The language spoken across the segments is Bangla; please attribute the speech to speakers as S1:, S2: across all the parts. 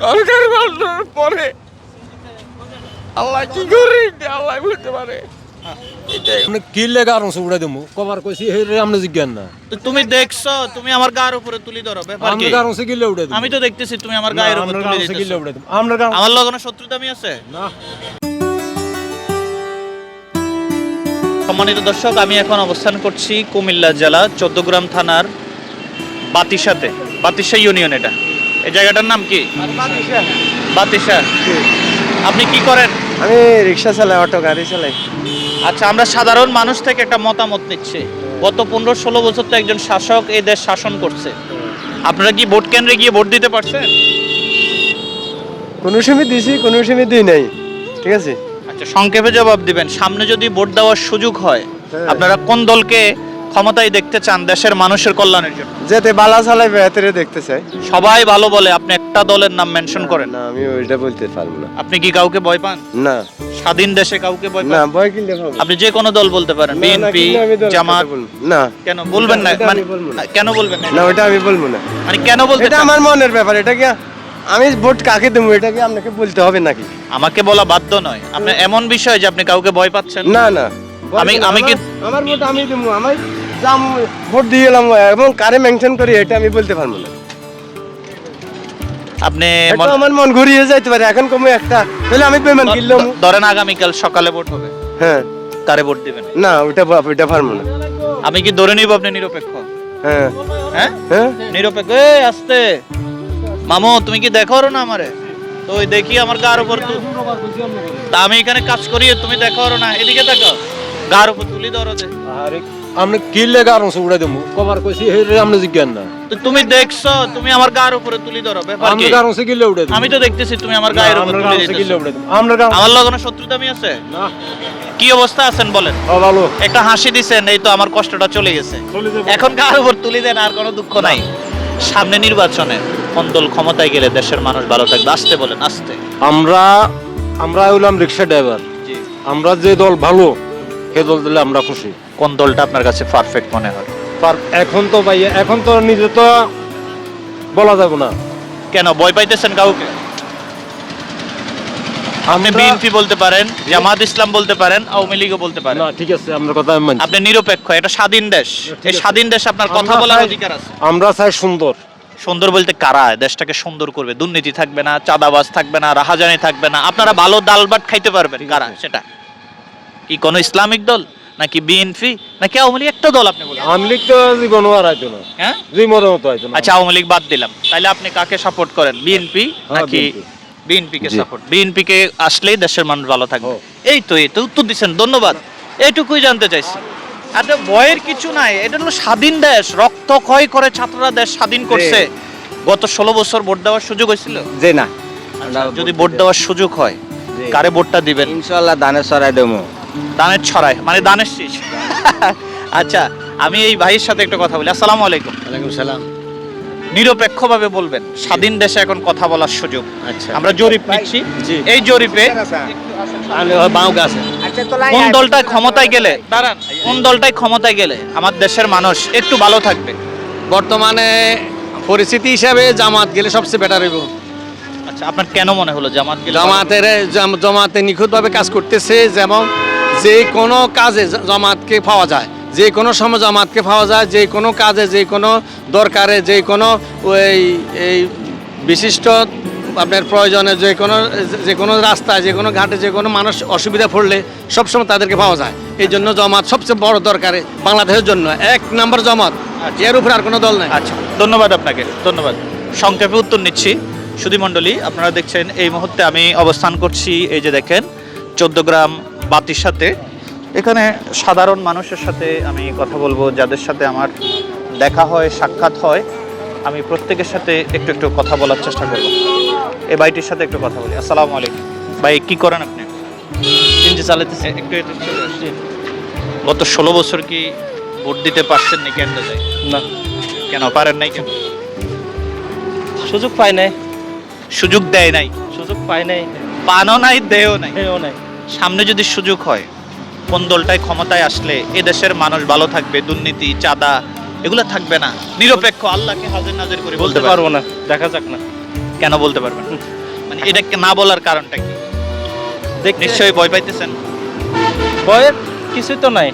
S1: সরকার পরে আল্লাহ কি করে? আল্লাহ বলতে পারে।
S2: কি লেগে আরও উড়াই দেবো কবার কইছি হেরে আপনি জিজ্ঞান না।
S3: তুমি দেখছ তুমি আমার গায়ের উপরে তুলি ধরো ব্যাপার কি?
S2: আপনার কারণ গিলে উড়াই দেবো
S3: আমি তো দেখতেছি তুমি আমার গায়ের উপরে তুলি
S2: সে গিলে
S3: দিতেছো।
S2: উড়াই দেবো আপনার
S3: আমার লগে কোনো শত্রুতা আমি আছে?
S2: না।
S3: সম্মানিত দর্শক আমি এখন অবস্থান করছি কুমিল্লা জেলা চোদ্দগ্রাম থানার বাতিসাতে বাতিশা ইউনিয়ন এটা। এই জায়গাটার নাম কি? বাতিশা আপনি কি করেন?
S1: আমি রিক্সা চালাই অটো গাড়ি চালাই।
S3: আচ্ছা আমরা সাধারণ মানুষ থেকে একটা মতামত নিচ্ছি। গত পনেরো ষোলো বছর তো একজন শাসক এই দেশ শাসন করছে। আপনারা কি ভোট কেন্দ্রে গিয়ে ভোট দিতে পারছেন?
S1: কোনো সময় দিছি কোনো সময় দিই নাই। ঠিক আছে?
S3: আচ্ছা সংক্ষেপে জবাব দিবেন। সামনে যদি ভোট দেওয়ার সুযোগ হয়
S1: হ্যাঁ।
S3: আপনারা কোন দলকে ক্ষমতায় দেখতে চান দেশের মানুষের কল্যাণের জন্য।
S1: যেতে বালা চালাই বেহাতেরে দেখতে চাই।
S3: সবাই ভালো বলে আপনি একটা দলের নাম মেনশন করেন।
S1: না আমি ওইটা বলতে পারব না।
S3: আপনি কি কাউকে ভয় পান?
S1: না।
S3: স্বাধীন দেশে কাউকে ভয়
S1: না
S3: পান?
S1: ভয় কিনতে পারব
S3: আপনি যে কোনো দল বলতে পারেন বিএনপি জামাত।
S1: না।
S3: কেন? বলবেন না মানে কেন বলবেন না
S1: না ওটা আমি বলব না।
S3: মানে কেন বলতে
S1: এটা আমার মনের ব্যাপার এটা কি আমি ভোট কাকে দেবো এটা কি আপনাকে বলতে হবে নাকি?
S3: আমাকে বলা বাধ্য নয়। আপনি এমন বিষয় যে আপনি কাউকে ভয় পাচ্ছেন?
S1: না না।
S3: আমি- আমি কি-
S1: আমার- আমার ভোট আমি দেবো আমি যাম ভোট দিয়ে এলাম এবং কারে মেনশন করি এটা আমি বলতে পারব না।
S3: আপনি
S1: এটা আমার মন ঘুরিয়ে যাইতে পারে এখন কমে একটা। তাহলে আমি বেমান কিনলাম।
S3: ধরেন আগামীকাল সকালে ভোট হবে।
S1: হ্যাঁ।
S3: কারে ভোট দিবেন?
S1: না ওটা ওটা পারব না।
S3: আমি কি ধরে নিব আপনি নিরপেক্ষ?
S1: হ্যাঁ।
S3: হ্যাঁ?
S1: হ্যাঁ?
S3: নিরপেক্ষ। এই আসতে। মামু তুমি কি দেখো না আমারে? তো ওই দেখি আমার গার উপর তু তা আমি এখানে কাজ করি তুমি দেখো না। এদিকে দেখো। গার উপর তুলি ধরো যে।
S2: আরে আপনি কি লেগে আরও দেবো? কবার কইছি হেরে আপনি জিজ্ঞান না
S3: তুমি দেখছ তুমি আমার গার উপরে তুলি ধরো ব্যাপার কি?
S2: গিলে দেবো।
S3: আমি তো দেখতেছি তুমি আমার গায়ের উপর তুলি দিতেছো।
S2: গিলে দেবো। আপনার
S3: আমার লগে কোনো শত্রুতা আমি আছে?
S2: না।
S3: কি অবস্থা আছেন বলেন?
S2: ভালো।
S3: একটা হাসি দিছেন এই তো আমার কষ্টটা চলে গেছে। এখন কার উপর তুলি দেন আর কোনো দুঃখ নাই। সামনে নির্বাচনে কোন দল ক্ষমতায় গেলে দেশের মানুষ ভালো থাকবে। আসতে বলেন আসতে।
S2: আমরা আমরা হইলাম রিক্সা ড্রাইভার। আমরা যে দল ভালো সে দল দিলে আমরা খুশি।
S3: কোন দলটা আপনার কাছে পারফেক্ট মনে হয়?
S2: এখন তো ভাই এখন তো নিজে তো বলা যাবে না।
S3: কেন ভয় পাইতেছেন কাউকে? আপনি বিএনপি বলতে পারেন জামাত ইসলাম বলতে পারেন আওয়ামী লীগও বলতে পারেন।
S2: না ঠিক আছে আপনার কথা মানছি।
S3: আপনি নিরপেক্ষ এটা স্বাধীন দেশ। এই স্বাধীন দেশ আপনার কথা
S2: আমরা
S3: বলার অধিকার আছে।
S2: আমরা চাই সুন্দর।
S3: সুন্দর বলতে কারা? দেশটাকে সুন্দর করবে দুর্নীতি থাকবে না চাঁদাবাজ থাকবে না রাহাজানি থাকবে না। আপনারা ভালো ডাল ভাত খাইতে পারবেন কারা? সেটা। কি কোনো ইসলামিক দল? নাকি বিএনপি নাকি আওয়ামী লীগ? একটা দল আপনি বলেন।
S2: আওয়ামী লীগ তো জীবনও আর আইতো না।
S3: হ্যাঁ?
S2: জীবনের মতো আইতো না।
S3: আচ্ছা আওয়ামী লীগ বাদ দিলাম। তাহলে আপনি কাকে সাপোর্ট করেন? বিএনপি
S2: হ্যাঁ,
S3: নাকি বিএনপি কে সাপোর্ট বিএনপি কে আসলেই দেশের মানুষ ভালো থাকবে। এই তো এই তো উত্তর দিচ্ছেন ধন্যবাদ। এইটুকুই জানতে চাইছি। আচ্ছা ভয়ের কিছু নাই এটা হলো স্বাধীন দেশ রক্ত ক্ষয় করে ছাত্ররা দেশ স্বাধীন করছে। গত ষোলো বছর ভোট দেওয়ার সুযোগ হয়েছিল?
S4: যে না।
S3: আচ্ছা, যদি ভোট দেওয়ার সুযোগ হয় কারে ভোটটা দিবেন?
S4: ইনশাল্লাহ দানে সরাই দেবো।
S3: দানের ছড়ায় মানে দানের শীষ। আচ্ছা আমি এই ভাইয়ের সাথে একটা কথা বলি। আসসালামু আলাইকুম।
S4: ওয়ালাইকুম সালাম।
S3: নিরপেক্ষভাবে বলবেন স্বাধীন দেশে এখন কথা বলার সুযোগ।
S4: আচ্ছা।
S3: আমরা জরিপ নিচ্ছি। এই জরিপে কোন দলটায় ক্ষমতায় গেলে দাঁড়ান কোন দলটায় ক্ষমতায় গেলে আমার দেশের মানুষ একটু ভালো থাকবে?
S4: বর্তমানে পরিস্থিতি হিসাবে জামাত গেলে সবচেয়ে বেটার হইব।
S3: আচ্ছা আপনার কেন মনে হলো জামাত গেলে?
S4: জামাতের জামাতে নিখুঁতভাবে কাজ করতেছে যেমন যে কোনো কাজে জামাতকে পাওয়া যায়। যে কোনো সময় জামাতকে পাওয়া যায় যে কোনো কাজে যে কোনো দরকারে যে কোনো ওই এই বিশিষ্ট আপনার প্রয়োজনে যে কোনো যে কোনো রাস্তায় যে কোনো ঘাটে যে কোনো মানুষ অসুবিধা পড়লে সবসময় তাদেরকে পাওয়া যায়। এই জন্য জমাত সবচেয়ে বড় দরকারে বাংলাদেশের জন্য। এক নম্বর জমাত। এর উপরে আর কোনো দল নাই।
S3: আচ্ছা ধন্যবাদ আপনাকে ধন্যবাদ। সংক্ষেপে উত্তর নিচ্ছি। সুধী মণ্ডলী আপনারা দেখছেন এই মুহূর্তে আমি অবস্থান করছি এই যে দেখেন চোদ্দ গ্রাম বাতির সাথে। এখানে সাধারণ মানুষের সাথে আমি কথা বলব যাদের সাথে আমার দেখা হয় সাক্ষাৎ হয়। আমি প্রত্যেকের সাথে একটু একটু কথা বলার চেষ্টা করব। এই ভাইটির সাথে একটু কথা বলি। আসসালামু আলাইকুম। ভাই কি করেন আপনি? চিনতে চালাতেছে একটু গত ষোলো বছর কি ভোট দিতে পারছেন নাকি যায়
S4: না।
S3: কেন পারেন নাই কেন?
S4: সুযোগ পাই নাই।
S3: সুযোগ দেয় নাই?
S4: সুযোগ পাই নাই।
S3: পানও নাই দেও নাই?
S4: নাই।
S3: সামনে যদি সুযোগ হয় কোন দলটায় ক্ষমতায় আসলে এ দেশের মানুষ ভালো থাকবে দুর্নীতি চাঁদা এগুলো থাকবে না। নিরপেক্ষ আল্লাহকে হাজির নাজির করে
S4: বলতে পারব। না দেখা যাক না।
S3: কেন বলতে পারবেন না? মানে এটা না বলার কারণটা কি? দেখ নিশ্চয়ই ভয় পাইতেছেন?
S5: ভয়ের কিছুই তো নাই।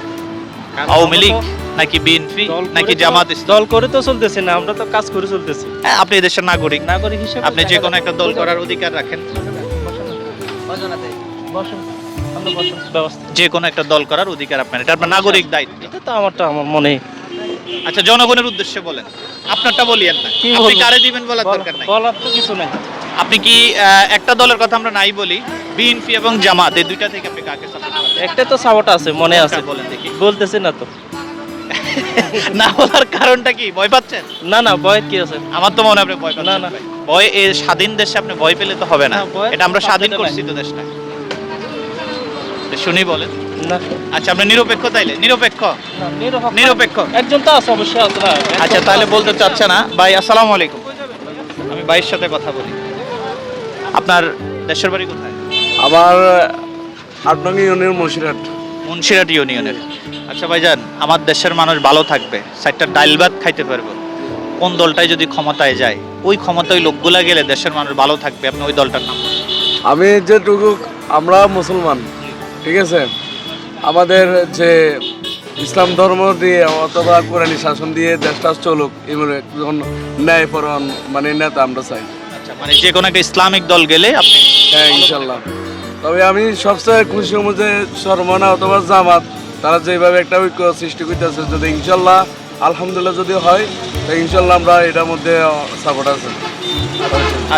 S3: আওয়ামী লীগ নাকি বিএনপি
S5: দল করে
S3: নাকি
S5: তো-
S3: জামাত
S5: দল করে তো চলতেছে না আমরা তো কাজ করে চলতেছি।
S3: হ্যাঁ, আপনি দেশের নাগরিক।
S5: নাগরিক হিসেবে
S3: আপনি যে কোনো একটা দল করার অধিকার রাখেন।
S5: ব্যবস্থা।
S3: যে কোনো একটা দল করার অধিকার আপনার এটা আপনার নাগরিক দায়িত্ব।
S5: এটা তো আমারটা আমার মনে
S3: আচ্ছা জনগণের উদ্দেশ্যে বলেন। আপনারটা বলিয়েন না। আপনি কারে দিবেন বলার দরকার নাই?
S5: বলার তো কিছু নাই।
S3: আপনি কি একটা দলের কথা আমরা নাই বলি? বিএনপি এবং জামাত এই দুইটা থেকে আপনি কাকে সাপোর্ট করেন?
S5: একটা তো সাপোর্ট আছে মনে আছে।
S3: বলেন দেখি।
S5: বলতেছি না তো।
S3: না বলার কারণটা কি? ভয় পাচ্ছেন?
S5: না না ভয় কি আছে?
S3: আমার তো মনে হয় আপনি ভয় পাচ্ছেন
S5: না, না।
S3: ভয় এই স্বাধীন দেশে আপনি ভয় পেলে তো হবে না। এটা আমরা স্বাধীন করছি তো দেশটা শুনি বলেন।
S5: না।
S3: আচ্ছা আপনি নিরপেক্ষ তাইলে? নিরপেক্ষ?
S5: নিরপেক্ষ-
S3: নিরপেক্ষ।
S5: একজন তো আছে অবশ্যই আছে
S3: আচ্ছা তাহলে বলতে চাচ্ছে না। ভাই আসসালামু আলাইকুম। আমি ভাইয়ের সাথে কথা বলি। আপনার দেশের বাড়ি কোথায়?
S6: আবার আট নং ইউনিয়ন মুন্সিরহাট
S3: মুন্সিরাট ইউনিয়নের। আচ্ছা ভাইজান আমার দেশের মানুষ ভালো থাকবে। চারটা ডাইল ভাত খাইতে পারব। কোন দলটাই যদি ক্ষমতায় যায় ওই ক্ষমতায় লোকগুলা গেলে দেশের মানুষ ভালো থাকবে। আপনি ওই দলটার নাম
S6: আমি যেটুকু আমরা মুসলমান। ঠিক আছে? আমাদের যে ইসলাম ধর্ম দিয়ে অথবা কোরআনী শাসন দিয়ে দেশটা চলুক এমন একজন ন্যায়পরণ মানে নেতা আমরা চাই।
S3: আচ্ছা মানে যে কোনো একটা ইসলামিক দল গেলে আপনি
S6: হ্যাঁ ইনশাল্লাহ। তবে আমি সবচেয়ে খুশি হব যে সরমনা অথবা জামাত তারা যেভাবে একটা ঐক্য সৃষ্টি করতেছে যদি ইনশাল্লাহ আলহামদুলিল্লাহ যদি হয় তো ইনশাল্লাহ আমরা এটার মধ্যে সাপোর্ট আছে।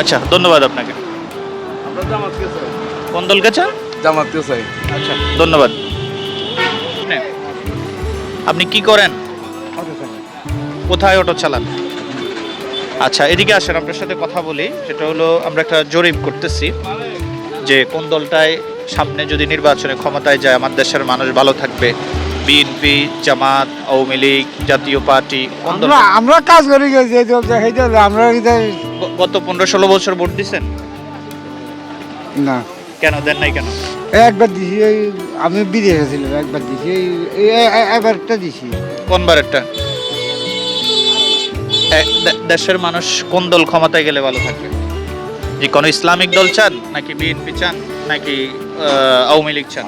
S3: আচ্ছা ধন্যবাদ আপনাকে।
S6: আমরা জামাতকে
S3: কোন দলকে চান?
S6: চাই।
S3: আচ্ছা ধন্যবাদ। আপনি? আপনি কি করেন? কোথায় অটো চালান? আচ্ছা এদিকে আসেন আপনার সাথে কথা বলি। সেটা হলো আমরা একটা জরিপ করতেছি যে কোন দলটায় সামনে যদি নির্বাচনে ক্ষমতায় যায় আমার দেশের মানুষ ভালো থাকবে। বিএনপি জামাত আওয়ামী লীগ জাতীয় পার্টি কোন দল
S7: আমরা আমরা কাজ করি আমরা
S3: গত পনেরো ষোলো বছর ভোট দিচ্ছেন
S7: না।
S3: কেন দেন নাই কেন?
S7: এই একবার দিছি এই আমি বিদেশে ছিলাম একবার দিছি এই একবারটা দিছি।
S3: কোন বারেরটা এ- দে- দেশের মানুষ কোন দল ক্ষমতায় গেলে ভালো থাকবে? যে কোনো ইসলামিক দল চান নাকি বিএনপি চান নাকি আওয়ামী লীগ চান?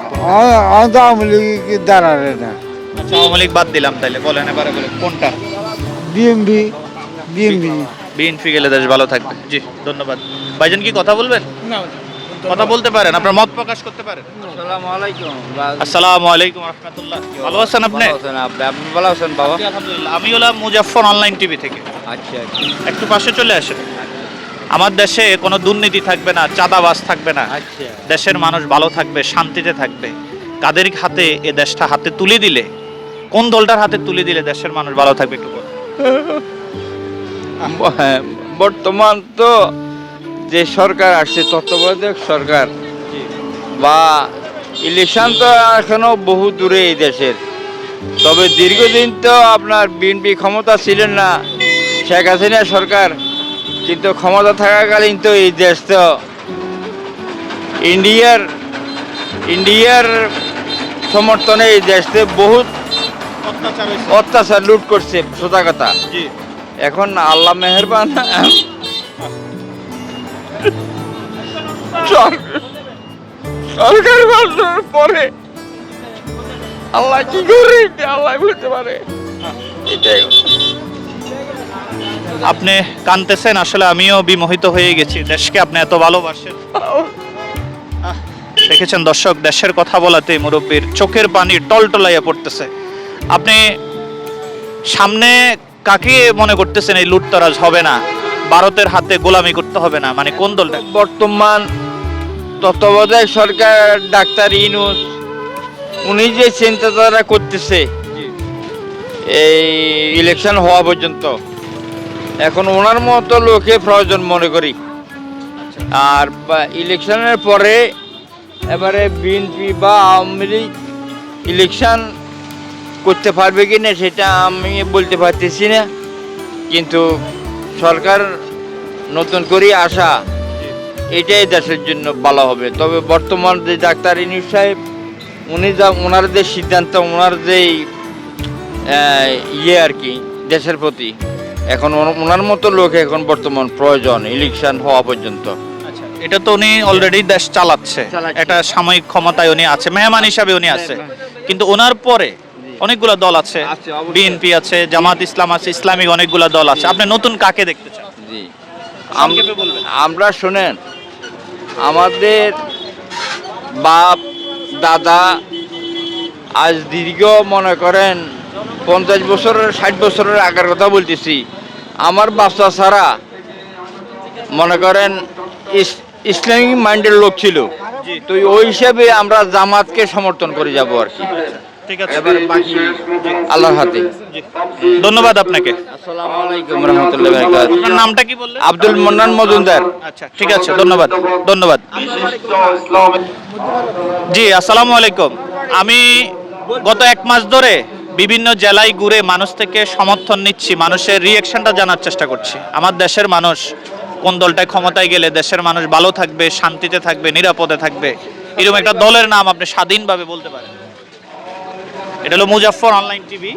S7: আওয়ামী লীগ দাঁড়ারে না।
S3: আচ্ছা আওয়ামী লীগ বাদ দিলাম তাইলে বলেন এবারে বলেন কোনটা?
S7: BNP BNP.
S3: বিএনপি গেলে দেশ ভালো থাকবে। জি ধন্যবাদ। ভাইজান কি কথা বলবেন? কথা বলতে পারেন আপনার মত প্রকাশ করতে পারেন। আসসালামু আলাইকুম রহমতুল্লাহ। ভালো আছেন আপনি?
S5: আপনি? ভালো আছেন বাবা?
S3: আলহামদুলিল্লাহ। আমি হলাম মুজাফফর অনলাইন টিভি থেকে।
S5: আচ্ছা
S3: একটু পাশে চলে আসেন। আমার দেশে কোনো দুর্নীতি থাকবে না চাঁদাবাজ থাকবে না।
S5: আচ্ছা।
S3: দেশের মানুষ ভালো থাকবে শান্তিতে থাকবে। কাদের হাতে এ দেশটা হাতে তুলে দিলে? কোন দলটার হাতে তুলে দিলে দেশের মানুষ ভালো থাকবে একটু
S8: বর্তমান তো যে সরকার আসছে তত্ত্বাবধায়ক সরকার বা ইলেকশন তো এখনও বহু দূরে এই দেশের। তবে দীর্ঘদিন তো আপনার বিএনপি ক্ষমতা ছিলেন না শেখ হাসিনা সরকার কিন্তু ক্ষমতা থাকাকালীন তো এই দেশ তো ইন্ডিয়ার ইন্ডিয়ার সমর্থনে এই দেশে বহুত অত্যাচার লুট করছে সোজা কথা। এখন আল্লাহ মেহরবান
S1: সরকার বানানোর পরে আল্লাহ কি করে আল্লাহ বলতে পারে?
S3: আপনি কানতেছেন, আসলে আমিও বিমোহিত হয়ে গেছি। দেশকে আপনি এত ভালোবাসেন। দেখেছেন দর্শক, দেশের কথা বলাতে মুরব্বীর চোখের পানি টলটলাইয়া পড়তেছে। আপনি সামনে কাকে মনে করতেছেন এই লুটতরাজ হবে না? ভারতের হাতে গোলামি করতে হবে না মানে কোন দলটা?
S8: বর্তমান তত্ত্বাবধায়ক সরকার ডাক্তার ইনুস উনি যে চিন্তাধারা করতেছে এই ইলেকশন হওয়া পর্যন্ত এখন ওনার মতো লোকে প্রয়োজন মনে করি। আর ইলেকশনের পরে এবারে বিএনপি বা আওয়ামী লীগ ইলেকশন করতে পারবে কি না সেটা আমি বলতে পারতেছি না কিন্তু সরকার নতুন করে আসা এটাই দেশের জন্য ভালো হবে। তবে বর্তমান যে ডাক্তার ইনুস সাহেব উনি যা ওনার যে সিদ্ধান্ত ওনার যে ইয়ে আর কি দেশের প্রতি এখন ওনার মতো লোক এখন বর্তমান প্রয়োজন ইলেকশন হওয়া পর্যন্ত।
S3: আচ্ছা এটা তো উনি অলরেডি দেশ চালাচ্ছে।
S8: চালাচ্ছে।
S3: একটা সাময়িক ক্ষমতায় উনি আছে মেহমান হিসাবে উনি আছে। কিন্তু ওনার পরে অনেকগুলো দল আছে। বিএনপি আছে জামাত ইসলাম আছে ইসলামিক অনেকগুলো দল আছে। আপনি নতুন কাকে দেখতে চান?
S8: জি। আমরা শুনেন আমাদের বাপ দাদা আজ দীর্ঘ মনে করেন পঞ্চাশ বছরের ষাট বছরের আগের কথা বলতেছি। আমার বাচ্চা ছাড়া মনে করেন ইস- ইসলামিক মাইন্ডের লোক ছিল। তো ওই হিসাবে আমরা জামাতকে সমর্থন করে যাব আর কি।
S3: ঠিক আছে।
S8: এবার বাকি আল্লাহর হাতে।
S3: ধন্যবাদ আপনাকে।
S8: আসসালামু আলাইকুম রহমতুল্লাহ বারাকাতুহু।
S3: আপনার নামটা কি বললেন?
S8: আব্দুল মন্নান মজুমদার।
S3: আচ্ছা ঠিক আছে ধন্যবাদ ধন্যবাদ। জি আসসালামু আলাইকুম। আমি গত এক মাস ধরে বিভিন্ন জেলায় ঘুরে মানুষ থেকে সমর্থন নিচ্ছি মানুষের রিয়েকশনটা জানার চেষ্টা করছি। আমার দেশের মানুষ কোন দলটায় ক্ষমতায় গেলে দেশের মানুষ ভালো থাকবে শান্তিতে থাকবে নিরাপদে থাকবে এরকম একটা দলের নাম আপনি স্বাধীনভাবে বলতে পারেন। এটা হলো মুজাফফর অনলাইন টিভি।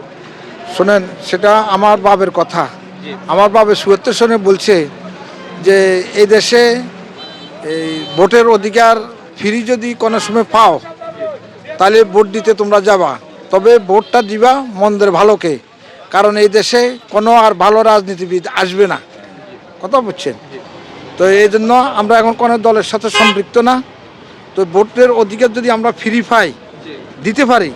S9: শোনেন সেটা আমার বাবের কথা। আমার বাবে সুয়েত্তর সনে বলছে যে এই দেশে এই ভোটের অধিকার ফ্রি যদি কোনো সময় পাও তাহলে ভোট দিতে তোমরা যাবা। তবে ভোটটা দিবা মন্দের ভালোকে কারণ এই দেশে কোনো আর ভালো রাজনীতিবিদ আসবে না। কথা বুঝছেন তো এই জন্য আমরা এখন কোনো দলের সাথে সম্পৃক্ত না। তো ভোটের অধিকার যদি আমরা ফ্রি পাই দিতে পারি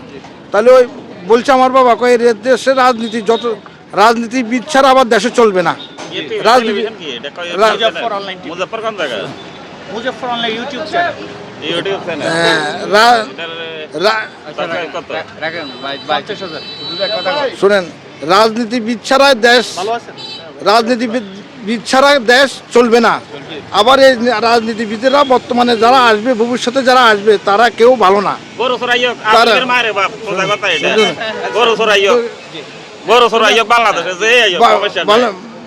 S9: তাহলে ওই বলছে আমার বাবা কয় দেশের রাজনীতি যত রাজনীতিবিদ ছাড়া আবার দেশে চলবে না। রাজনীতি হ্যাঁ, শোনেন রাজনীতিবিদ ছাড়া দেশ রাজনীতিবিদ বিদ ছাড়া দেশ চলবে না। আবার এই রাজনীতিবিদেরা বর্তমানে যারা আসবে ভবিষ্যতে যারা আসবে তারা কেউ ভালো না।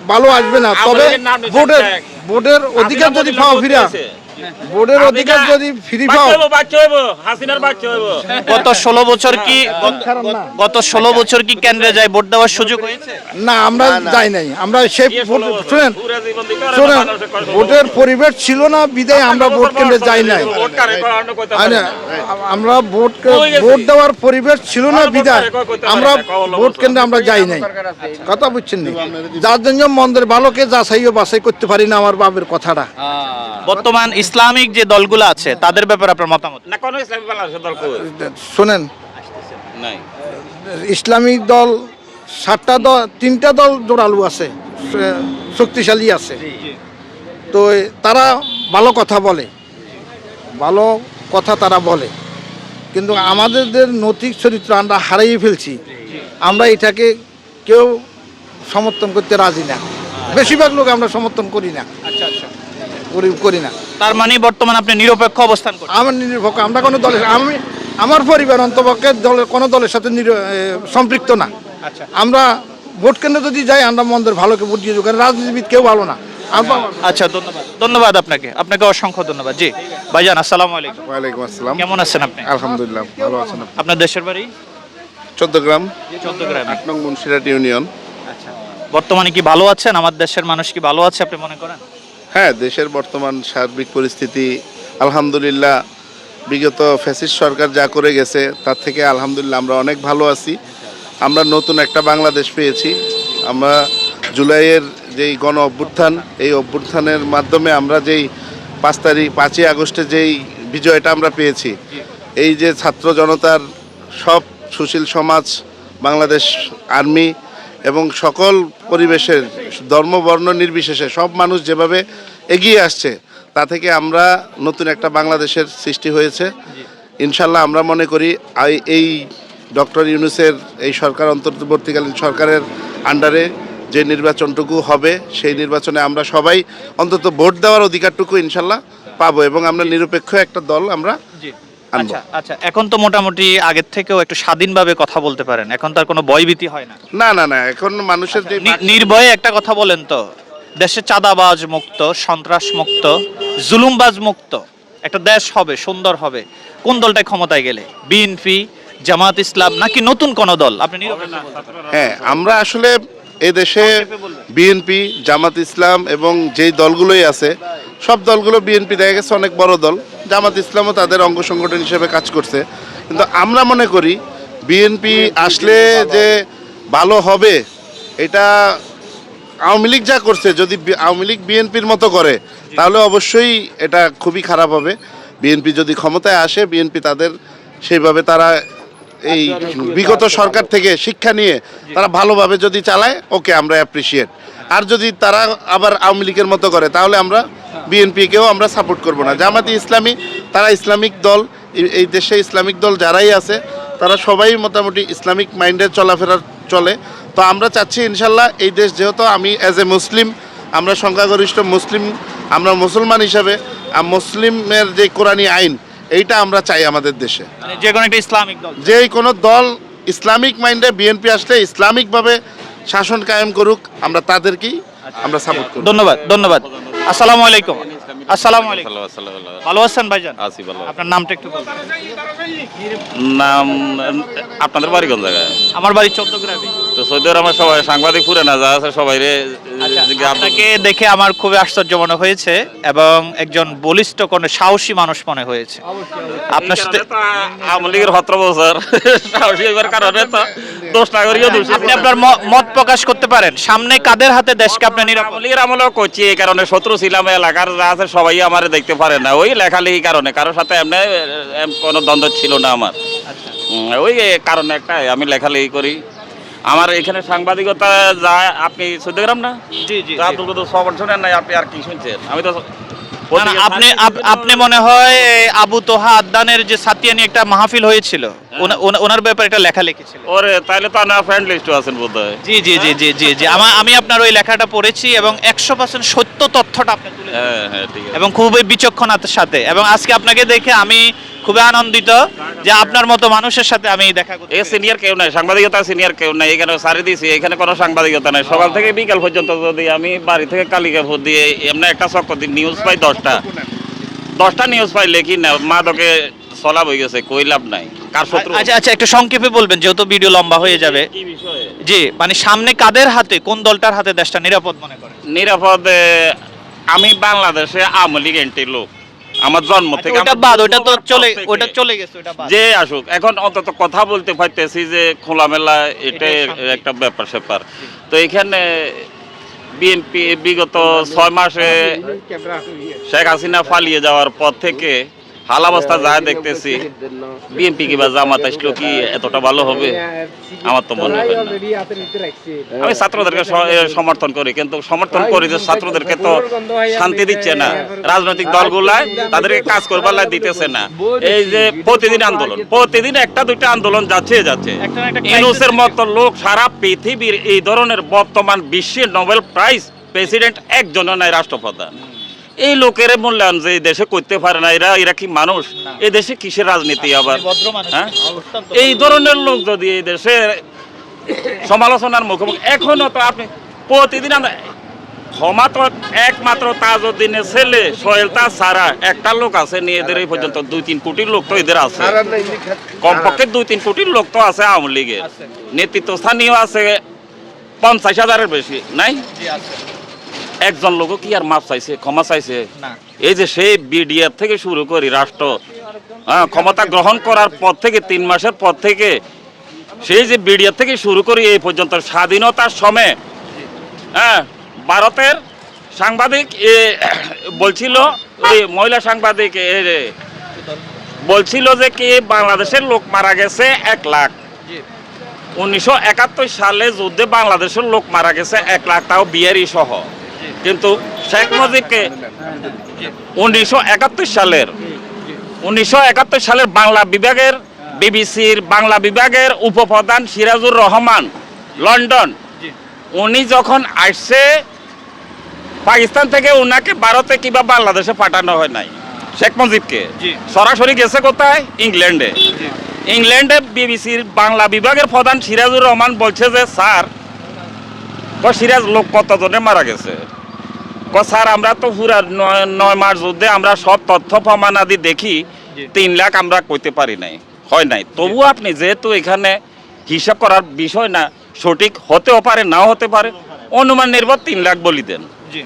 S9: ভালো আসবে না। তবে ভোটের ভোটের অধিকার যদি পাও ফিরা ভোটের অধিকার যদি ফ্রি পাও।
S5: বাচ্চা হইবো, বাচ্চা হইবো, হাসিনার
S3: গত ষোলো বছর কি গত ষোলো বছর কি কেন্দ্রে যায় ভোট দেওয়ার সুযোগ হয়েছে?
S9: না আমরা যাই নাই। আমরা সেই শুনেন শুনেন ভোটের পরিবেশ ছিল না বিদায় আমরা ভোট কেন্দ্রে যাই নাই। আমরা ভোট ভোট দেওয়ার পরিবেশ ছিল না বিদায়। আমরা ভোট কেন্দ্রে আমরা যাই নাই। কথা বুঝছেন নি? যার জন্য মন্দের ভালোকে যাচাইও বাছাই করতে পারি না আমার বাবের কথাটা।
S3: বর্তমান ইসলামিক যে দলগুলো আছে তাদের ব্যাপারে আপনার মতামত?
S5: না কোনো ইসলামী বাংলাদেশের দল কই?
S9: শোনেন
S5: নাই।
S9: ইসলামিক দল সাতটা দল তিনটা দল জোরালু আছে শক্তিশালী আছে। তো তারা ভালো কথা বলে। ভালো কথা তারা বলে। কিন্তু আমাদের নৈতিক চরিত্র আমরা হারিয়ে ফেলছি। আমরা এটাকে কেউ সমর্থন করতে রাজি না। বেশিরভাগ লোক আমরা সমর্থন করি না। করি করি না।
S3: তার মানে বর্তমান আপনি নিরপেক্ষ অবস্থান
S9: আমার নিরপেক্ষ আমরা কোনো দলের আমি আমার পরিবার অন্তপক্ষে দলের কোনো দলের সাথে সম্পৃক্ত না।
S3: আচ্ছা।
S9: আমরা ভোট কেন্দ্রে যদি যাই আমরা মন্দের ভালোকে ভোট দিয়ে দেবো কারণ রাজনীতিবিদ কেউ ভালো না।
S3: আচ্ছা ধন্যবাদ। ধন্যবাদ আপনাকে। আপনাকে অসংখ্য ধন্যবাদ। জি ভাইজান আসসালামু আলাইকুম।
S10: ওয়ালাইকুম আসসালাম।
S3: কেমন আছেন আপনি?
S10: আলহামদুলিল্লাহ ভালো আছেন আপনি?
S3: আপনার দেশের বাড়ি?
S10: চোদ্দগ্রাম।
S3: চৌদ্দগ্রামে।
S10: আট নং মুন্সিরাট ইউনিয়ন।
S3: আচ্ছা। বর্তমানে কি ভালো আছেন? আমার দেশের মানুষ কি ভালো আছে আপনি মনে করেন?
S10: হ্যাঁ দেশের বর্তমান সার্বিক পরিস্থিতি, আলহামদুলিল্লাহ, বিগত ফ্যাসিস্ট সরকার যা করে গেছে, তার থেকে আলহামদুলিল্লাহ আমরা অনেক ভালো আছি। আমরা নতুন একটা বাংলাদেশ পেয়েছি। আমরা জুলাইয়ের যেই গণ অভ্যুত্থান, এই অভ্যুত্থানের মাধ্যমে আমরা যেই পাঁচ তারিখ, পাঁচই আগস্টে যেই বিজয়টা আমরা পেয়েছি, এই যে ছাত্র জনতার সব সুশীল সমাজ, বাংলাদেশ আর্মি এবং সকল পরিবেশের ধর্ম, বর্ণ নির্বিশেষে সব মানুষ যেভাবে এগিয়ে আসছে, তা থেকে আমরা নতুন একটা বাংলাদেশের সৃষ্টি হয়েছে ইনশাল্লাহ আমরা মনে করি এই ডক্টর ইউনুসের এই সরকার অন্তর্বর্তীকালীন সরকারের আন্ডারে যে নির্বাচনটুকু হবে, সেই নির্বাচনে আমরা সবাই অন্তত ভোট দেওয়ার অধিকারটুকু ইনশাল্লাহ পাবো এবং আমরা নিরপেক্ষ একটা দল আমরা।
S3: আচ্ছা আচ্ছা এখন তো মোটামুটি আগের থেকেও একটু স্বাধীনভাবে কথা বলতে পারেন। এখন তো আর কোনো ভয়ভীতি হয় না।
S10: না না না এখন মানুষের যে
S3: নির্ভয়ে একটা কথা বলেন তো। দেশে চাঁদাবাজ মুক্ত সন্ত্রাস মুক্ত জুলুমবাজ মুক্ত। একটা দেশ হবে সুন্দর হবে। কোন দলটায় ক্ষমতায় গেলে? বিএনপি জামাত ইসলাম নাকি নতুন কোন দল? আপনি।
S10: হ্যাঁ আমরা আসলে এদেশে বিএনপি জামাত ইসলাম এবং যেই দলগুলোই আছে সব দলগুলো বিএনপি দেখা গেছে অনেক বড় দল। জামাত ইসলামও তাদের অঙ্গ সংগঠন হিসেবে কাজ করছে। কিন্তু আমরা মনে করি বিএনপি আসলে যে ভালো হবে, এটা আওয়ামী লীগ যা করছে, যদি আওয়ামী লীগ বিএনপির মতো করে, তাহলে অবশ্যই এটা খুবই খারাপ হবে। বিএনপি যদি ক্ষমতায় আসে বিএনপি তাদের সেইভাবে তারা এই বিগত সরকার থেকে শিক্ষা নিয়ে তারা ভালোভাবে যদি চালায়, ওকে আমরা অ্যাপ্রিসিয়েট আর যদি তারা আবার আওয়ামী লীগের মতো করে, তাহলে আমরা বিএনপিকেও আমরা সাপোর্ট করব না। জামাতি ইসলামী তারা ইসলামিক দল এই- দেশে ইসলামিক দল যারাই আছে তারা সবাই মোটামুটি ইসলামিক মাইন্ডে চলাফেরা চলে। তো আমরা চাচ্ছি ইনশাল্লাহ এই দেশ যেহেতু আমি অ্যাজ এ মুসলিম আমরা সংখ্যাগরিষ্ঠ মুসলিম আমরা মুসলমান হিসাবে মুসলিমের যে কোরআনী আইন এইটা আমরা চাই আমাদের দেশে।
S3: মানে যে কোনো একটা ইসলামিক দল।
S10: যে কোনো দল ইসলামিক মাইন্ডে বিএনপি আসলে ইসলামিকভাবে শাসন কায়েম করুক আমরা তাদেরকেই আমরা সাপোর্ট করব।
S3: ধন্যবাদ ধন্যবাদ। আসসালামু আলাইকুম। আসসালামু আলাইকুম। ভালো আছেন ভাইজান?
S5: আছি ভালো
S3: আপনার নামটা একটু
S5: নাম আপনাদের বাড়ি কোন জায়গায়?
S3: আমার বাড়ি চৌদ্দগ্রামে।
S5: তো সৌদি আরব আমার সবাই সাংবাদিক পুরে না যা আছে সবাই রে
S3: আচ্ছা, আপনাকে দেখে আমার খুবই আশ্চর্য মনে হয়েছে এবং একজন বলিষ্ঠ কোন সাহসী মানুষ মনে হয়েছে। আপনার সাথে
S5: আওয়ামী লীগের সতেরো বছর সাহসী হইবার কারণে তো দোষ নাগরিকও দোষী
S3: আপনি আপনার মত প্রকাশ করতে পারেন। সামনে কাদের হাতে দেশকে আপনি নিরাপদ
S5: আওয়ামী লীগের আমলেও করছি এই কারণে শত্রু ছিলাম এলাকার যা আছে সবাই আমার দেখতে পারে না। ওই লেখালেখি কারণে কারোর সাথে এমনি এম, কোনো দ্বন্দ্ব ছিল না আমার। ওই কারণে একটা আমি লেখালেখি করি। আমার এখানে সাংবাদিকতা যা আপনি সৌদিগ্রাম না?
S3: জি জি
S5: আব্দুল কদর সবার শোনেন নাই আপনি আর কি শুনছেন? আমি তো
S3: আপনি আপনি মনে হয় আবু তোহা আদানের যে সাতিয়ানি একটা মাহফিল হয়েছিল ওনা- ওনার ব্যাপারে একটা লেখা লিখেছিল।
S5: ওরে তাহলে তো আপনার ফ্রেন্ড লিস্টও আছেন বোধ হয়
S3: জি জি জি জি জি জি। আমা- আমি আপনার ওই লেখাটা পড়েছি এবং একশো পার্সেন্ট সত্য তথ্যটা আপনি তুলে
S5: হ্যাঁ হ্যাঁ ঠিক আছে।
S3: এবং খুবই বিচক্ষণতার সাথে। এবং আজকে আপনাকে দেখে আমি খুবই আনন্দিত যে আপনার মতো মানুষের সাথে আমি দেখা করতে
S5: এ সিনিয়র কেউ নাই সাংবাদিকতা সিনিয়র কেউ নাই এখানে সারি দিছি এখানে কোনো সাংবাদিকতা নাই। সকাল থেকে বিকাল পর্যন্ত যদি আমি বাড়ি থেকে কালিকাপুর দিয়ে এমনি একটা চক্কর দিই নিউজ পাই দশটা। দশটা নিউজ পাই লেখি না মাদকে চলা হয়ে গেছে কই লাভ নাই কার শত্রু?
S3: আচ্ছা আচ্ছা একটু সংক্ষেপে বলবেন যেহেতু ভিডিও লম্বা হয়ে যাবে। জি মানে সামনে কাদের হাতে কোন দলটার হাতে দেশটা নিরাপদ মনে করেন?
S5: নিরাপদে আমি বাংলাদেশে আওয়ামী লীগ এন্টি লোক। আমার জন্ম থেকে
S3: ওটা বাদ ওটা তো চলে ওটা চলে গেছে ওটা বাদ।
S5: যে আসুক এখন অন্তত কথা বলতে পাইতেছি যে খোলামেলা এটা
S3: এটাই
S5: একটা ব্যাপার স্যাপার। তো এখানে বিএনপি বিগত ছয় মাসে শেখ হাসিনা পালিয়ে যাওয়ার পর থেকে হাল অবস্থা যা দেখতেছি, বিএনপি কিংবা জামাত আসলেও কি এতটা ভালো হবে? আমার তো মনে হয় আমি ছাত্রদেরকে সমর্থন করি, কিন্তু সমর্থন করি যে ছাত্রদেরকে তো শান্তি দিচ্ছে না। রাজনৈতিক দলগুলা তাদেরকে কাজ করবার দিতেছে না। এই যে প্রতিদিন আন্দোলন, প্রতিদিন একটা দুইটা আন্দোলন যাচ্ছে যাচ্ছে।
S3: একটা
S5: ইউনুসের মতো লোক সারা পৃথিবীর এই ধরনের বর্তমান বিশ্বের নোবেল প্রাইজ প্রেসিডেন্ট একজনও নাই রাষ্ট্রপ্রধান। এই লোকের মূল্যায়ন যে এই দেশে করতে পারে না এরা এরা কি মানুষ? এই দেশে কিসের রাজনীতি আবার? হ্যাঁ? এই ধরনের লোক যদি এই দেশে সমালোচনার মুখোমুখি এখনও তো আপনি প্রতিদিন আমরা ক্ষমা তো একমাত্র তাজউদ্দিনের ছেলে সোহেল তাজ সারা। একটা লোক আছে নিয়ে এদের এই পর্যন্ত দুই তিন কোটি লোক তো এদের আছে। কমপক্ষে দুই তিন কোটি লোক তো আছে আওয়ামী লীগের। নেতৃত্ব স্থানীয় আছে পঞ্চাশ হাজারের বেশি নাই? একজন লোক কি আর মাপ চাইছে? ক্ষমা চাইছে? এই যে সেই বিডিআর থেকে শুরু করি রাষ্ট্র হ্যাঁ, ক্ষমতা গ্রহণ করার পর থেকে তিন মাসের পর থেকে সেই যে বিডিআর থেকে শুরু করি এই পর্যন্ত স্বাধীনতার সময় হ্যাঁ ভারতের সাংবাদিক এ, বলছিল মহিলা সাংবাদিক বলছিল যে কি বাংলাদেশের লোক মারা গেছে এক লাখ। উনিশশো একাত্তর সালে যুদ্ধে বাংলাদেশের লোক মারা গেছে এক লাখ তাও বিয়ারি সহ। কিন্তু শেখ মুজিবকে উনিশশো একাত্তর সালের উনিশশো একাত্তর সালের বাংলা বিভাগের বিবিসির বাংলা বিভাগের উপপ্রধান সিরাজুর রহমান লন্ডন। উনি যখন আসছে পাকিস্তান থেকে উনাকে ভারতে কিংবা বাংলাদেশে পাঠানো হয় নাই? শেখ মুজিবকে। সরাসরি গেছে কোথায়? ইংল্যান্ডে। ইংল্যান্ডে বিবিসির বাংলা বিভাগের প্রধান সিরাজুর রহমান বলছে যে স্যার সিরাজ লোক কতজনে মারা গেছে? স্যার আমরা তো পুরা নয় মাস যুদ্ধে আমরা সব তথ্য প্রমাণ আদি দেখি তিন লাখ আমরা কইতে পারি নাই হয় নাই। তবু আপনি যেহেতু এখানে হিসাব করার বিষয় না সঠিক হতেও পারে নাও হতে পারে। অনুমান নির্ভর তিন লাখ বলি দেন।
S3: জি।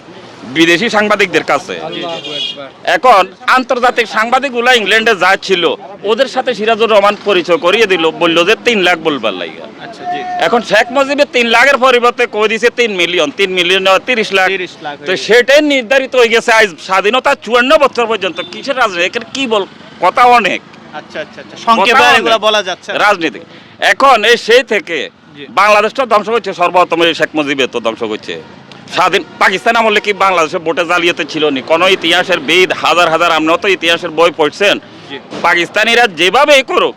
S5: বিদেশি সাংবাদিকদের কাছে। এখন আন্তর্জাতিক সাংবাদিকগুলা ইংল্যান্ডে যা ছিল ওদের সাথে সিরাজুর রহমান পরিচয় করিয়ে দিল বলল যে তিন লাখ বলবার লাইগা
S3: আচ্ছা
S5: এখন শেখ মুজিবের তিন লাখের পরিবর্তে কই দিছে? তিন মিলিয়ন। তিন মিলিয়ন তিরিশ লাখ। তো সেটাই নির্ধারিত হয়ে গেছে আজ স্বাধীনতা চুয়ান্ন বছর পর্যন্ত। কিসের রাজনীতি? কি বল কথা অনেক।
S3: আচ্ছা আচ্ছা।
S5: রাজনীতি। এখন এই সেই থেকে বাংলাদেশটা ধ্বংস করছে সর্বপ্রথম শেখ মুজিবের তো ধ্বংস করছে। স্বাধীন পাকিস্তান আমলে কি বাংলাদেশে ভোটে জালিয়াতে ছিল নি কোনো ইতিহাসের বেদ হাজার হাজার আপনিও তো ইতিহাসের বই পড়ছেন। পাকিস্তানিরা যেভাবেই করুক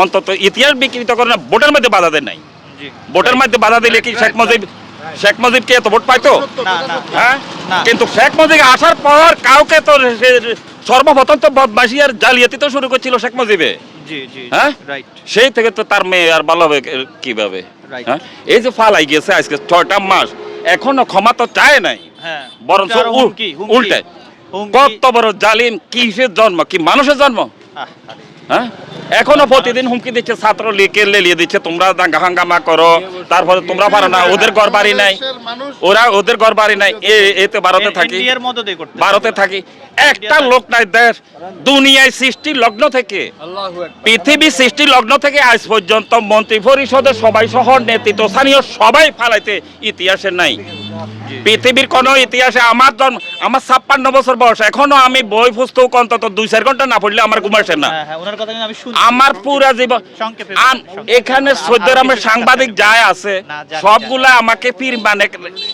S5: অন্তত ইতিহাস বিকৃত করে না ভোটের মধ্যে বাধা দেয় নাই।
S3: জি।
S5: ভোটের মধ্যে বাধা দিলে কি শেখ মুজিব শেখ মুজিব কি এত ভোট পাইতো?
S3: না না।
S5: হ্যাঁ?
S3: না।
S5: কিন্তু শেখ মুজিব আসার পর কাউকে তো সর্বপ্রথম তো বদমাসি আর জালিয়াতি তো শুরু করছিল শেখ মুজিবে।
S3: জি জি
S5: হ্যাঁ?
S3: রাইট
S5: সেই থেকে তো তার মেয়ে আর ভালো হবে কীভাবে. হ্যাঁ? এই যে ফালাই গেছে আজকে ছয়টা মাস এখনও ক্ষমা তো চায় নাই।
S3: বরং
S5: বরঞ্চ
S3: হুমকি, হুমকি।
S5: উল্টে কত বড় জালিম কিসের জন্ম কি মানুষের জন্ম?
S3: আহ,
S5: হ্যাঁ? এখনও প্রতিদিন হুমকি দিচ্ছে ছাত্র লিখে লেলিয়ে দিচ্ছে তোমরা দাঙ্গা হাঙ্গামা করো তারপরে তোমরা পারো না ওদের ঘর বাড়ি নাই ওরা ওদের ঘর বাড়ি নাই এ এতে ভারতে থাকি ভারতে থাকি। একটা লোক নাই দেশ দুনিয়ায় সৃষ্টি লগ্ন থেকে পৃথিবী সৃষ্টি লগ্ন থেকে আজ পর্যন্ত মন্ত্রী পরিষদের সবাই সহ নেতৃত্ব স্থানীয় সবাই ফালাইতে ইতিহাসে নাই। পৃথিবীর কোন ইতিহাসে আমার জন্ম আমার ছাপ্পান্ন বছর বয়স। এখনও আমি বই পুস্তক অন্তত দুই চার ঘণ্টা না পড়লে আমার ঘুম আসে না।
S3: হ্যাঁ হ্যাঁ
S5: আমার পুরা জীবন। এখানে
S3: আর-
S5: সৌদি
S3: আর
S5: আরবের
S3: কিছু
S5: সাংবাদিক যায় আছে। সবগুলা আমাকে পীর মানে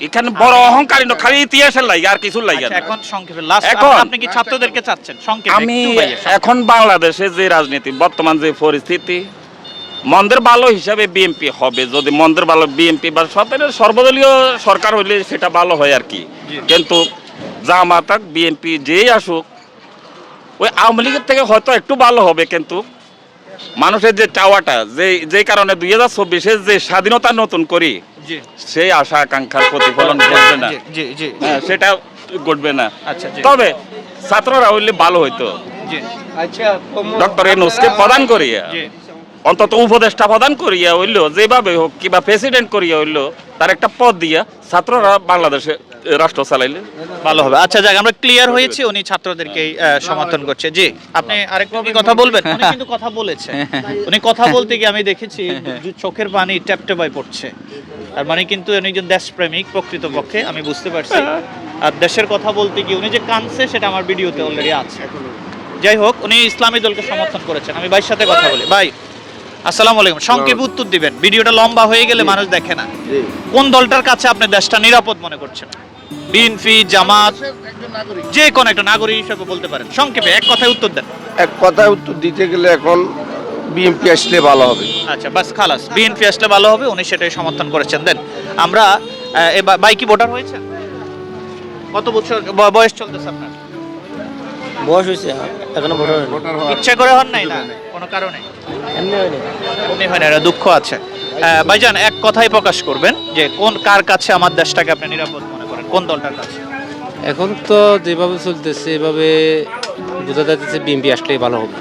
S5: এখানে বড় অহংকারী না, খালি ইতিহাসের লাগে আর কিছু লাগে
S3: আচ্ছা, এখন সংক্ষেপে।
S5: এখন-
S3: আপনি কি ছাত্রদেরকে চাচ্ছেন? সংক্ষেপে
S5: আমি। এখন বাংলাদেশে যে রাজনীতি বর্তমান যে পরিস্থিতি মন্দের ভালো হিসাবে বিএনপি হবে। যদি মন্দের ভালো বিএনপি বা সরকারের সর্বদলীয় সরকার হইলে সেটা ভালো হয় আর কি। কিন্তু জামাতাক বিএনপি যেই আসুক ওই আওয়ামী লীগের থেকে হয়তো একটু ভালো হবে কিন্তু মানুষের যে চাওয়াটা যে যে কারণে দুই হাজার চব্বিশে যে স্বাধীনতা নতুন করি সেই আশা আকাঙ্ক্ষার প্রতিফলন ঘটবে না।
S3: জি, জি জি
S5: হ্যাঁ, সেটা ঘটবে না।
S3: আচ্ছা
S5: তবে ছাত্ররা হইলে ভালো হইতো।
S3: জি।
S5: ডক্টর এনুসকে প্রদান করিয়া
S3: জি।
S5: অন্তত উপদেষ্টা প্রদান করিয়া হইল যেভাবে হোক কিংবা প্রেসিডেন্ট করিয়া হইল তার একটা পদ দিয়া ছাত্ররা বাংলাদেশে রাষ্ট্র চালাইলে।
S3: ভালো হবে। আচ্ছা যাক আমরা ক্লিয়ার হয়েছি উনি ছাত্রদেরকে সমর্থন করছে। জি আপনি আরেকটু কথা বলবেন? উনি কিন্তু কথা বলেছে। উনি কথা বলতে গিয়ে আমি দেখেছি যে চোখের পানি ট্যাপটেপাই পড়ছে। তার মানে কিন্তু উনি একজন দেশপ্রেমিক প্রকৃতপক্ষে আমি বুঝতে পারছি। আর দেশের কথা বলতে গিয়ে উনি যে কানছে সেটা আমার ভিডিওতে অলরেডি আছে। যাই হোক উনি ইসলামী দলকে সমর্থন করেছেন। আমি ভাইয়ের সাথে কথা বলি। ভাই আসসালামু আলাইকুম। সংক্ষেপে উত্তর দিবেন। ভিডিওটা লম্বা হয়ে গেলে মানুষ দেখে না। কোন দলটার কাছে আপনি দেশটা নিরাপদ মনে করছেন? বিএনপি জামাত যে কোনো একটা নাগরিক হিসেবে বলতে পারেন। সংক্ষেপে এক কথায় উত্তর দেন।
S2: এক কথায় উত্তর দিতে গেলে এখন বিএমপি আসলে ভালো হবে।
S3: আচ্ছা বাস খালাস। বিএনপি আসলে ভালো হবে উনি সেটাই সমর্থন করেছেন। দেন আমরা আহ, এ বা- ভোটার হয়েছেন? কত বছর বয়স চলতেছে আপনার?
S11: বয়স হয়েছে এখনও ভোটার হয়নি।
S3: ইচ্ছা করে হন নাই না? কোনো কারণে?
S11: এমনি হয়নি।
S3: এমনি হয় না দুঃখ আছে। ভাইজান এক কথাই প্রকাশ করবেন যে কোন কার কাছে আমার দেশটাকে আপনি নিরাপদ মনে করেন? কোন দলটার কাছে?
S11: এখন তো যেভাবে চলতেছে এভাবে বোঝা যাচ্ছে বিএমপি আসলেই ভালো হবে।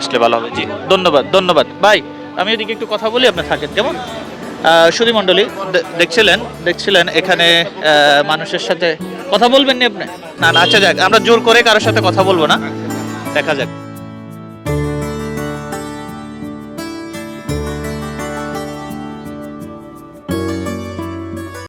S3: আসলে ভালো হবে জি। ধন্যবাদ ধন্যবাদ। ভাই আমি এদিকে একটু কথা বলি আপনি থাকেন কেমন? সুধী মণ্ডলী দেখছিলেন দেখছিলেন এখানে মানুষের সাথে কথা বলবেন নি আপনি? না না আচ্ছা যাক, আমরা জোর করে কারোর সাথে কথা বলব না। দেখা যাক।